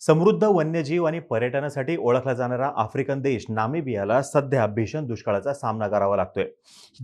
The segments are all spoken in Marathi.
समृद्ध वन्यजीव आणि पर्यटनासाठी ओळखला जाणारा आफ्रिकन देश नामिबियाला सध्या भीषण दुष्काळाचा सामना करावा लागतोय.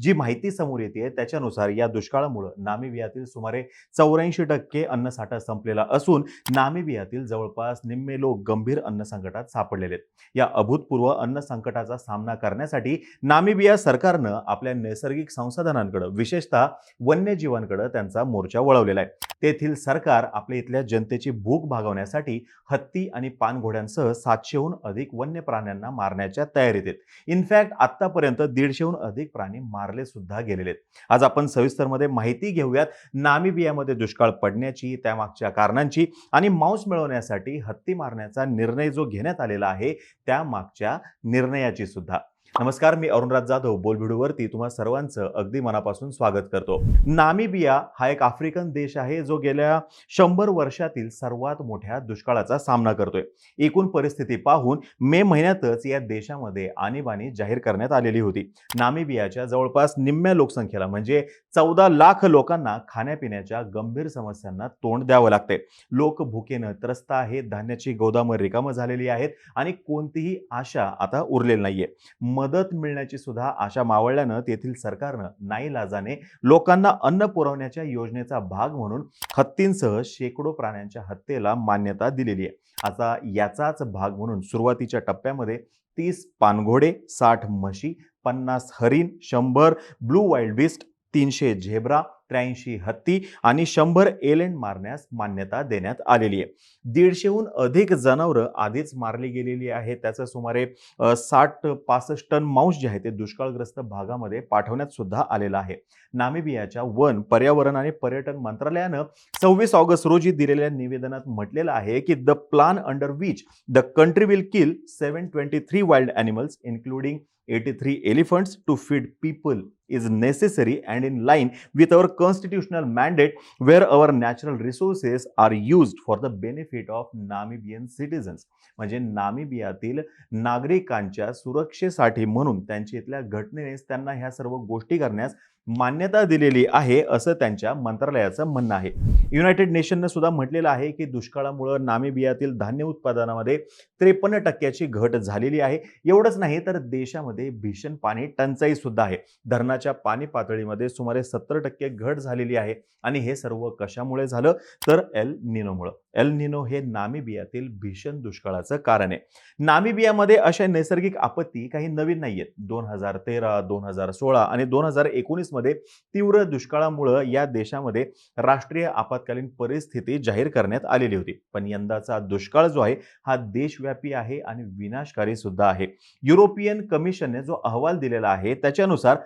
जी माहिती समोर येते त्याच्यानुसार या दुष्काळामुळे नामिबियातील सुमारे चौऱ्याऐंशी टक्के अन्नसाठा संपलेला असून नामिबियातील जवळपास निम्मे लोक गंभीर अन्न संकटात सापडलेले आहेत. या अभूतपूर्व अन्न संकटाचा सामना करण्यासाठी नामिबिया सरकारनं आपल्या नैसर्गिक संसाधनांकडे विशेषतः वन्यजीवांकडे त्यांचा मोर्चा वळवलेला आहे. तेथील सरकार आपल्या इथल्या जनतेची भूक भागवण्यासाठी हत्ती आणि पानघोड्यांसह सातशेहून अधिक वन्य प्राण्यांना मारण्याच्या तयारीत आहेत. इनफॅक्ट आतापर्यंत दीडशेहून अधिक प्राणी मारले सुद्धा गेलेले आहेत. आज आपण सविस्तरमध्ये माहिती घेऊयात नामिबियामध्ये दुष्काळ पडण्याची त्यामागच्या कारणांची आणि मांस मिळवण्यासाठी हत्ती मारण्याचा निर्णय जो घेण्यात आलेला आहे त्या मागच्या निर्णयाची सुद्धा. नमस्कार मी अरुणराज जाधव बोलभिडूवरती तुम्हा सर्वांचं अगदी मनापासून स्वागत करतो. नामिबिया हा एक आफ्रिकन देश आहे जो गेल्या शंभर वर्षातील सर्वात मोठ्या दुष्काळाचा सामना करतोय. एकूण परिस्थिती पाहून मे महिन्यातच या देशामध्ये आणीबाणी जाहीर करण्यात आलेली होती. नामिबियाच्या जवळपास निम्म्या लोकसंख्येला म्हणजे चौदा लाख लोकांना खाण्यापिण्याच्या गंभीर समस्यांना तोंड द्यावं लागते लोक भुकेनं त्रस्त आहेत धान्याची गोदामं रिकामं झालेली आहेत आणि कोणतीही आशा आता उरलेली नाहीये. मदत मिळण्याची सुद्धा आशा मावळल्यानं तेथील सरकारनं नाईलाजाने लोकांना अन्न पुरवण्याच्या योजनेचा भाग म्हणून हत्तींसह शेकडो प्राण्यांच्या हत्येला मान्यता दिलेली आहे. आता याचाच भाग म्हणून सुरुवातीच्या टप्प्यामध्ये तीस पानघोडे साठ म्हशी पन्नास हरिण शंभर ब्लू वाईल्ड बिस्ट तीनशे झेब्रा त्र्याऐंशी हत्ती आणि शंभर एलेंड मारण्यास मान्यता देण्यात आलेली आहे. दीडशेहून अधिक जनावरं आधीच मारली गेलेली आहेत. त्याचं सुमारे साठ पासष्ट टन मांस जे आहे ते दुष्काळग्रस्त भागामध्ये पाठवण्यात सुद्धा आलेलं आहे. नामिबियाच्या वन पर्यावरण आणि पर्यटन मंत्रालयानं सव्वीस ऑगस्ट रोजी दिलेल्या निवेदनात म्हटलेलं आहे की the plan under which the country will kill seven twenty three wild animals including eighty three elephants to feed people is necessary and in line with our constitutional mandate where our natural resources are used for the benefit of Namibian citizens म्हणजे नामिबियातील नागरिकांच्या सुरक्षेसाठी म्हणून त्यांच्या इथल्या घटनेनेच त्यांना ह्या सर्व गोष्टी करण्यास मान्यता दिलेली आहे असं त्यांच्या मंत्रालयाचं म्हणणं आहे. युनायटेड नेशननं सुद्धा म्हटलेलं आहे की दुष्काळामुळं नामिबियातील धान्य उत्पादनामध्ये त्रेपन्न टक्क्याची घट झालेली आहे. एवढंच नाही तर देशामध्ये भीषण पाणी टंचाई सुद्धा आहे धरणाच्या पाणी पातळीमध्ये सुमारे सत्तर टक्के घट झालेली आहे. आणि हे सर्व कशामुळे झालं? तर एल निनोमुळं. एल निनो हे नामिबियातील भीषण दुष्काळाचं कारण आहे. नामिबियामध्ये अशा नैसर्गिक आपत्ती काही नवीन नाही आहेत दोन हजार तेरा दोन हजार सोळा आणि दोन हजार एकोणीसमध्ये तीव्र दुष्काळामुळं या देशामध्ये राष्ट्रीय आपत्कालीन परिस्थिती जाहीर करण्यात आलेली होती. पण यंदाचा दुष्काळ जो आहे हा देशव्यापी आहे आणि विनाशकारी सुद्धा आहे. युरोपियन कमिशनने जो अहवाल दिलेला आहे त्याच्यानुसार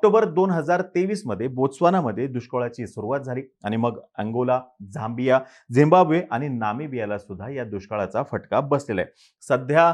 ऑक्टोबर दोन हजार तेवीसमध्ये बोत्स्वानामध्ये दुष्काळाची सुरुवात झाली आणि मग अंगोला झांबिया झिम्बाब्वे आणि नामिबियाला सुद्धा या दुष्काळाचा फटका बसलेला आहे. सध्या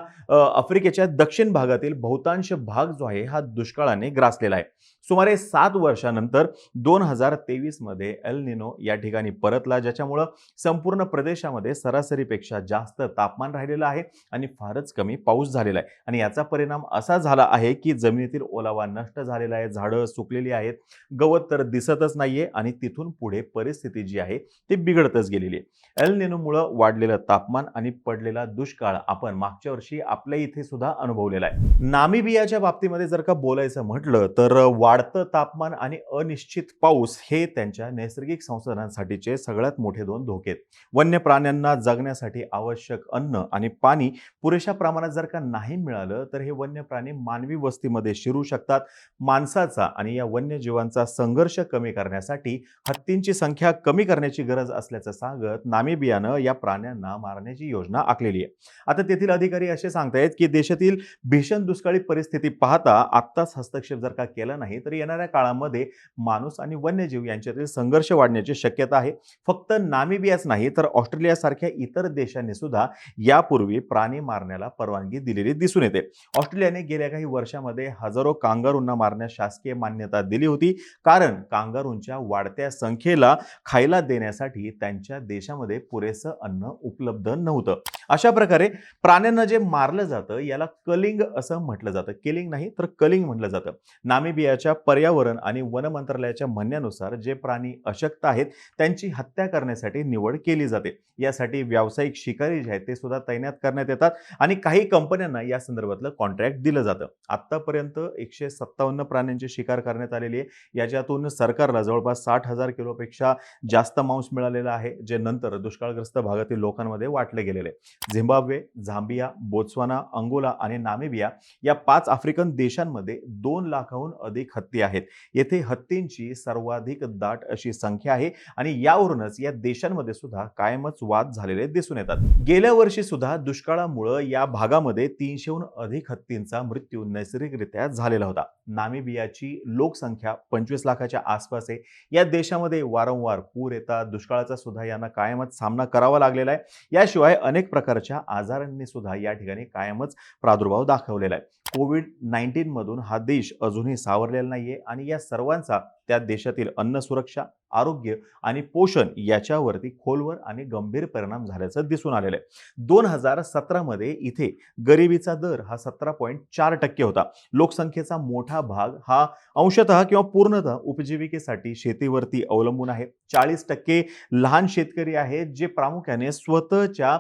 आफ्रिकेच्या दक्षिण भागातील बहुतांश भाग जो आहे हा दुष्काळाने ग्रासलेला आहे. सुमारे सात वर्षानंतर दोन हजार तेवीसमध्ये एल निनो या ठिकाणी परतला ज्याच्यामुळं संपूर्ण प्रदेशामध्ये सरासरीपेक्षा जास्त तापमान राहिलेलं आहे आणि फारच कमी पाऊस झालेला आहे. आणि याचा परिणाम असा झाला आहे की जमिनीतील ओलावा नष्ट झालेला आहे झाडं सुकलेली आहेत गवत तर दिसतच नाहीये आणि तिथून पुढे परिस्थिती जी आहे ती बिघडतच गेलेली आहे. एल निनोमुळं वाढलेलं तापमान आणि पडलेला दुष्काळ आपण मागच्या वर्षी आपल्या इथे सुद्धा अनुभवलेला आहे. नामिबियाच्या बाबतीमध्ये जर का बोलायचं म्हटलं तर वाढतं तापमान आणि अनिश्चित पाऊस हे त्यांच्या नैसर्गिक संसाधनांसाठीचे सगळ्यात मोठे दोन धोके आहेत. वन्य प्राण्यांना जगण्यासाठी आवश्यक अन्न आणि पाणी पुरेशा प्रमाणात जर का नाही मिळालं तर हे वन्य प्राणी मानवी वस्तीमध्ये शिरू शकतात. माणसाचा आणि या वन्यजीवांचा संघर्ष कमी करण्यासाठी हत्तींची संख्या कमी करण्याची गरज असल्याचं सांगत नामिबियानं या प्राण्यांना मारण्याची योजना आखलेली आहे. आता तेथील अधिकारी असे सांगतायत की देशातील भीषण दुष्काळी परिस्थिती पाहता आत्ताच हस्तक्षेप जर का केला नाही तर येणाऱ्या काळामध्ये माणूस आणि वन्यजीव यांच्यातील संघर्ष वाढण्याची शक्यता आहे. फक्त नामिबियाच नाही तर ऑस्ट्रेलियासारख्या इतर देशांनी सुद्धा यापूर्वी प्राणी मारण्याला परवानगी दिलेली दिसून येते. ऑस्ट्रेलियाने गेल्या काही वर्षामध्ये हजारो कांगारूंना मारण्यास शासकीय मान्यता दिली होती. कारण कांगारूंच्या वाढत्या संख्येला खायला देण्यासाठी त्यांच्या देशामध्ये पुरेसं अन्न उपलब्ध नव्हतं. अशा प्रकारे प्राण्यांना जे मारलं जातं याला कलिंग असं म्हटलं जातं. किलिंग नाही तर कलिंग म्हटलं जातं. नामिबियाच्या पर्यावरण आणि वन मंत्रालयाच्या म्हणण्यानुसार जे प्राणी अशक्त आहेत त्यांची हत्या करण्यासाठी निवड केली जाते. यासाठी व्यावसायिक शिकारी जे आहेत ते सुद्धा तैनात करण्यात येतात आणि काही कंपन्यांना या संदर्भातलं कॉन्ट्रॅक्ट दिलं जातं. आत्तापर्यंत एकशे सत्तावन्न प्राण्यांची शिकार करण्यात आलेली आहे. याच्यातून सरकारला जवळपास साठ हजार किलोपेक्षा जास्त मांस मिळालेलं आहे जे नंतर दुष्काळग्रस्त भागातील लोकांमध्ये वाटले गेलेले आहे. झिम्बाब्वे झांबिया बोत्सवाना अंगोला आणि नामिबिया या पाच आफ्रिकन देशांमध्ये दोन लाखाहून अधिक हत्ती आहेत. येथे हत्तींची सर्वाधिक दाट अशी संख्या आहे आणि यावरूनच या देशांमध्ये सुद्धा कायमच वाद झालेले दिसून येतात. गेल्या वर्षी सुद्धा दुष्काळामुळं या भागामध्ये तीनशेहून अधिक हत्तींचा मृत्यू नैसर्गिकरित्या झालेला होता. नामिबियाची लोकसंख्या पंचवीस लाखाच्या आसपास आहे. या देशामध्ये वारंवार पूर येतात. दुष्काळाचा सुद्धा यांना कायमच सामना करावा लागलेला आहे. याशिवाय अनेक प्रकारच्या आजारांनी सुद्धा या ठिकाणी कायमच प्रादुर्भाव दाखवलेला आहे. कोविड नाईन्टीन मधून हा देश अजूनही सावरलेला नाहीये. आणि या सर्वांचा त्या देशातील अन्न सुरक्षा आरोग्य आणि पोषण याच्यावरती खोलवर आणि गंभीर परिणाम झाल्याचं दिसून आलेलं आहे. दोन हजार सतरामध्ये इथे गरिबीचा दर हा सतरा पॉईंट चार टक्के होता. लोकसंख्येचा मोठा भाग हा अंशतः किंवा पूर्णतः उपजीविकेसाठी शेतीवरती अवलंबून आहे. चाळीस टक्के लहान शेतकरी आहेत जे प्रामुख्याने स्वतःच्या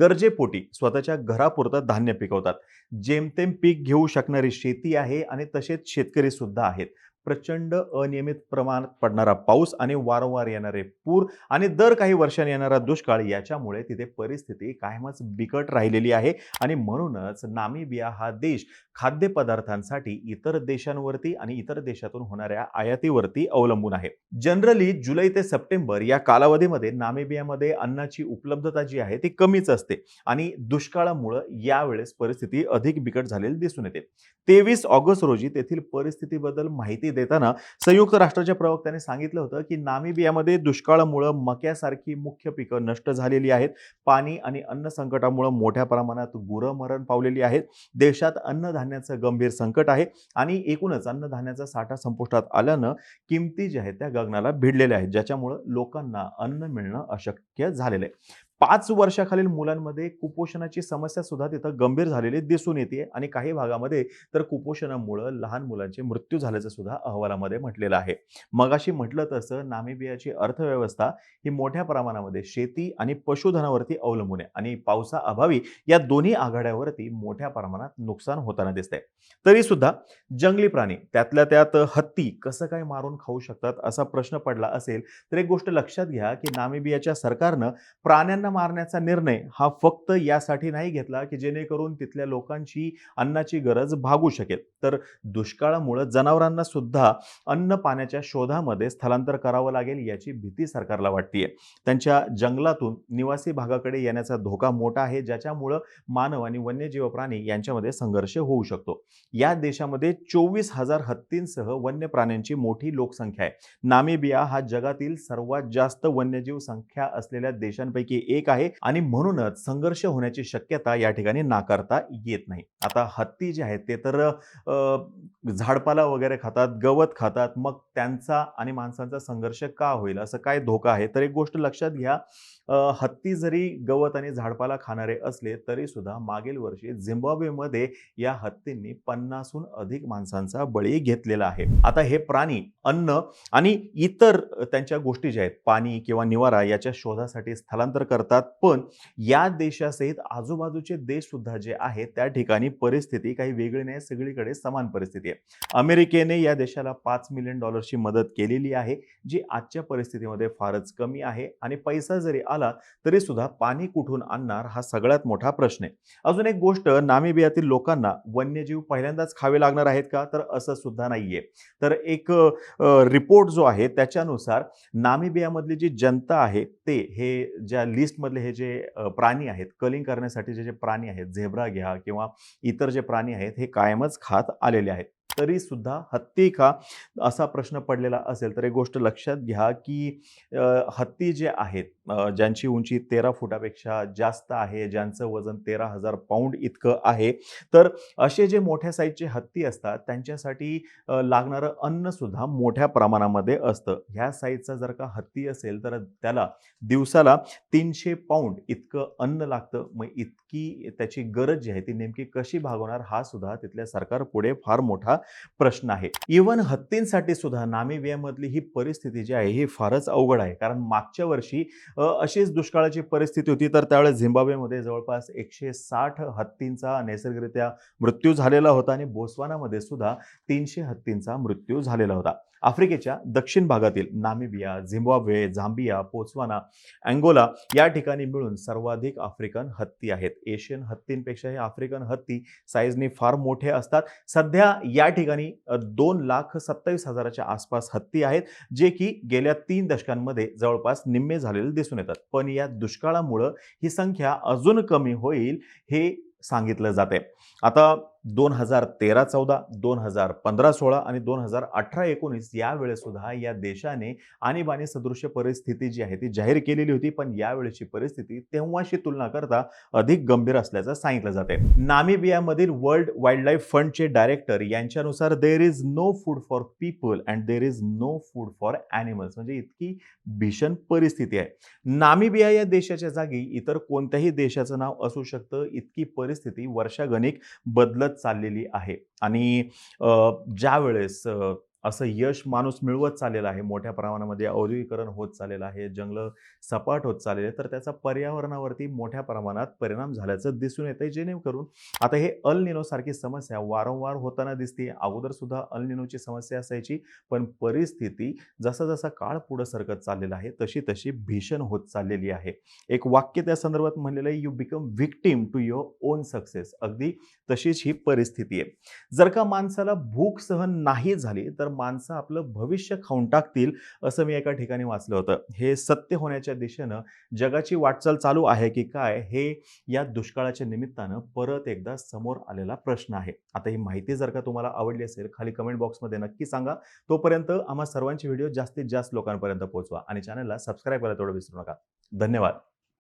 गरजेपोटी स्वतःच्या घरापुरतं धान्य पिकवतात. जेमतेम पीक घेऊ शकणारी शेती आहे आणि तसेच शेतकरी सुद्धा आहेत. प्रचंड अनियमित प्रमाणात पडणारा पाऊस आणि वारंवार येणारे पूर आणि दर काही वर्षांनी येणारा दुष्काळ याच्यामुळे तिथे परिस्थिती कायमच बिकट राहिलेली आहे. आणि म्हणूनच नामिबिया हा देश खाद्यपदार्थांसाठी इतर देशांवरती आणि इतर देशातून होणाऱ्या आयातीवरती अवलंबून आहे. जनरली जुलै ते सप्टेंबर या कालावधीमध्ये नामिबियामध्ये अन्नाची उपलब्धता जी आहे ती कमीच असते आणि दुष्काळामुळं यावेळेस परिस्थिती अधिक बिकट झालेली दिसून येते. तेवीस ऑगस्ट रोजी तेथील परिस्थितीबद्दल माहिती देताना संयुक्त राष्ट्राच्या प्रवक्त्याने सांगितलं होतं की नामिबियामध्ये दुष्काळामुळं मक्यासारखी मुख्य पिकं नष्ट झालेली आहेत. पाणी आणि अन्न संकटामुळं मोठ्या प्रमाणात गुरं मरण पावलेली आहेत. देशात अन्नधान्याचं गंभीर संकट आहे आणि एकूणच अन्नधान्याचा साठा संपुष्टात आल्यानं किमती ज्या आहेत त्या गगनाला भिडलेल्या आहेत ज्याच्यामुळं लोकांना अन्न मिळणं अशक्य झालेलं आहे. पाच वर्षाखालील मुलांमध्ये कुपोषणाची समस्या सुद्धा तिथं गंभीर झालेली दिसून येते आणि काही भागामध्ये तर कुपोषणामुळं लहान मुलांचे मृत्यू झाल्याचं सुद्धा अहवालामध्ये म्हटलेलं आहे. मगाशी म्हटलं तसं नामिबियाची अर्थव्यवस्था ही मोठ्या प्रमाणामध्ये शेती आणि पशुधनावरती अवलंबून आहे आणि पावसाअभावी या दोन्ही आघाड्यावरती मोठ्या प्रमाणात नुकसान होताना दिसतंय. तरी सुद्धा जंगली प्राणी त्यातल्या त्यात हत्ती कसं काय मारून खाऊ शकतात असा प्रश्न पडला असेल तर एक गोष्ट लक्षात घ्या की नामिबियाच्या सरकारनं प्राण्यांना मारण्याचा निर्णय हा फक्त यासाठी नाही घेतला की जेणेकरून तिथल्या लोकांची अन्नाची गरज भागू शकेल. तर दुष्काळामुळं जनावरांना सुद्धा अन्न पाण्याच्या शोधामध्ये स्थलांतर करावं लागेल याची भीती सरकारला वाटतीये. त्यांच्या जंगलातून निवासी भागाकडे येण्याचा धोका मोठा आहे ज्याच्यामुळं मानव आणि वन्यजीव प्राणी यांच्यामध्ये संघर्ष होऊ शकतो. या देशामध्ये चोवीस हजार हत्तींसह वन्य प्राण्यांची मोठी लोकसंख्या आहे. नामिबिया हा जगातील सर्वात जास्त वन्यजीव संख्या असलेल्या देशांपैकी एक आहे आणि म्हणूनच संघर्ष होण्याची शक्यता या ठिकाणी नाकारता येत नाही. आता हत्ती जे आहेत ते तर झाडपाला वगैरे खातात गवत खातात मग त्यांचा आणि माणसांचा संघर्ष का होईल? असं काय धोका आहे? तर एक गोष्ट लक्षात घ्या हत्ती जरी गवत आणि झाडपाला खाणारे असले तरी सुद्धा मागील वर्षी झिम्बाब्वेमध्ये या हत्तींनी पन्नासहून अधिक माणसांचा बळी घेतलेला आहे. आता हे प्राणी अन्न आणि इतर त्यांच्या गोष्टी ज्या आहेत पाणी किंवा निवारा याच्या शोधासाठी स्थलांतर करतात. पण या देशासहित आजूबाजूचे देश सुद्धा जे आहेत त्या ठिकाणी परिस्थिती काही वेगळी नाही सगळीकडे समान परिस्थिती आहे. अमेरिकेने या देशाला पाच मिलियन डॉलरची मदत केलेली आहे जी आजच्या परिस्थितीमध्ये फारच कमी आहे आणि पैसा जरी आला तरी सुद्धा पाणी कुठून आणणार हा सगळ्यात मोठा प्रश्न आहे. अजून एक गोष्ट नामिबियातील लोकांना वन्यजीव पहिल्यांदाच खावे लागणार आहेत का? तर असं सुद्धा नाहीये. तर एक रिपोर्ट जो आहे त्याच्यानुसार नामिबियामधली जी जनता आहे ते हे ज्या लिस्टमधले हे जे प्राणी आहेत कलिंग करण्यासाठी जे जे प्राणी आहेत झेब्रा घ्या किंवा इतर जे प्राणी आहेत हे कायमच खात आलेले आहेत. तरी सुद्धा हत्ती का असा प्रश्न पडलेला असेल तर एक गोष्ट लक्षात घ्या की हत्ती जे आहेत ज्यांची उंची तेरा फुटापेक्षा जास्त आहे ज्यांचं वजन तेरा हजार पाऊंड इतकं आहे तर असे जे मोठ्या साईजचे हत्ती असतात त्यांच्यासाठी लागणारं अन्नसुद्धा मोठ्या प्रमाणामध्ये असतं. ह्या साईजचा जर का हत्ती असेल तर त्याला दिवसाला तीनशे पाऊंड इतकं अन्न लागतं. मग इतकी त्याची गरज जी आहे ती नेमकी कशी भागवणार हा सुद्धा तिथल्या सरकारपुढे फार मोठा प्रश्न आहे. इवन हत्तींसाठी सुद्धा नामिबियामधली ही परिस्थिती जी आहे ही फारच अवघड आहे. कारण मागच्या वर्षी अशीच दुष्काळाची परिस्थिती होती तर त्यावेळेस झिम्बाब्वेमध्ये जवळपास एकशे साठ हत्तींचा नैसर्गिकरित्या मृत्यू झालेला होता आणि बोस्वानामध्ये सुद्धा तीनशे हत्तींचा मृत्यू झालेला होता. आफ्रिकेच्या दक्षिण भागातील Namibia Zimbabwe Zambia Botswana Angola या ठिकाणी मिळून सर्वाधिक आफ्रिकन हत्ती आहेत. एशियन हत्तींपेक्षा हे आफ्रिकन हत्ती साईजने फार मोठे असतात. सध्या या ठिकाणी दोन लाख सत्तावीस हजाराच्या आसपास हत्ती आहेत जे की गेल्या तीन दशकांमध्ये जवळपास निम्मे झालेले दिसून येतात. पण या दुष्काळामुळं ही संख्या अजून कमी होईल हे सांगितलं जाते आता दोन हजार तेरा चौदा दोन हजार पंधरा सोळा आणि दोन हजार अठरा एकोणीस यावेळेसुद्धा सुद्धा या देशाने आणीबाणी सदृश्य परिस्थिती जी आहे ती जाहीर केलेली होती. पण यावेळेची परिस्थिती तेव्हाशी तुलना करता अधिक गंभीर असल्याचं सांगितलं जाते नामिबियामधील वर्ल्ड वाईल्ड लाईफ फंडचे director यांच्यानुसार there is no food for people and there is no food for animals म्हणजे इतकी भीषण परिस्थिती आहे. नामिबिया या देशाच्या जागी इतर कोणत्याही देशाचं नाव असू शकतं. इतकी परिस्थिती वर्षागणिक बदलत चाललेली आहे. आणि ज्यावेळेस ज्या वेळेस असं यश माणूस मिळवत चाललेला आहे. मोठ्या प्रमाणामध्ये औद्योगिकरण होत चाललेलं आहे. जंगलं सपाट होत चाललेले तर त्याचा पर्यावरणावरती मोठ्या प्रमाणात परिणाम झाल्याचं दिसून येते जेणेकरून आता हे अल निनोसारखी समस्या वारंवार होताना दिसते अगोदर सुद्धा अल निनोची समस्या असायची. पण परिस्थिती जसा जसा काळ पुढं सरकत चाललेला आहे तशी तशी भीषण होत चाललेली आहे. एक वाक्य त्या संदर्भात म्हणलेलं आहे you become victim to your own success अगदी तशीच ही परिस्थिती आहे. जर का माणसाला भूक सहन नाही झाली तर माणसं आपलं भविष्य खाऊन टाकतील असं मी एका ठिकाणी वाचलं होतं. हे सत्य होण्याच्या दिशेनं जगाची वाटचाल चालू आहे की काय हे या दुष्काळाच्या निमित्तानं परत एकदा समोर आलेला प्रश्न आहे. आता ही माहिती जर का तुम्हाला आवडली असेल खाली कमेंट बॉक्समध्ये नक्की सांगा. तोपर्यंत आम्हा सर्वांचे व्हिडिओ जास्तीत जास्त लोकांपर्यंत पोहोचवा आणि चॅनलला सबस्क्राईब करायला तेवढं विसरू नका. धन्यवाद.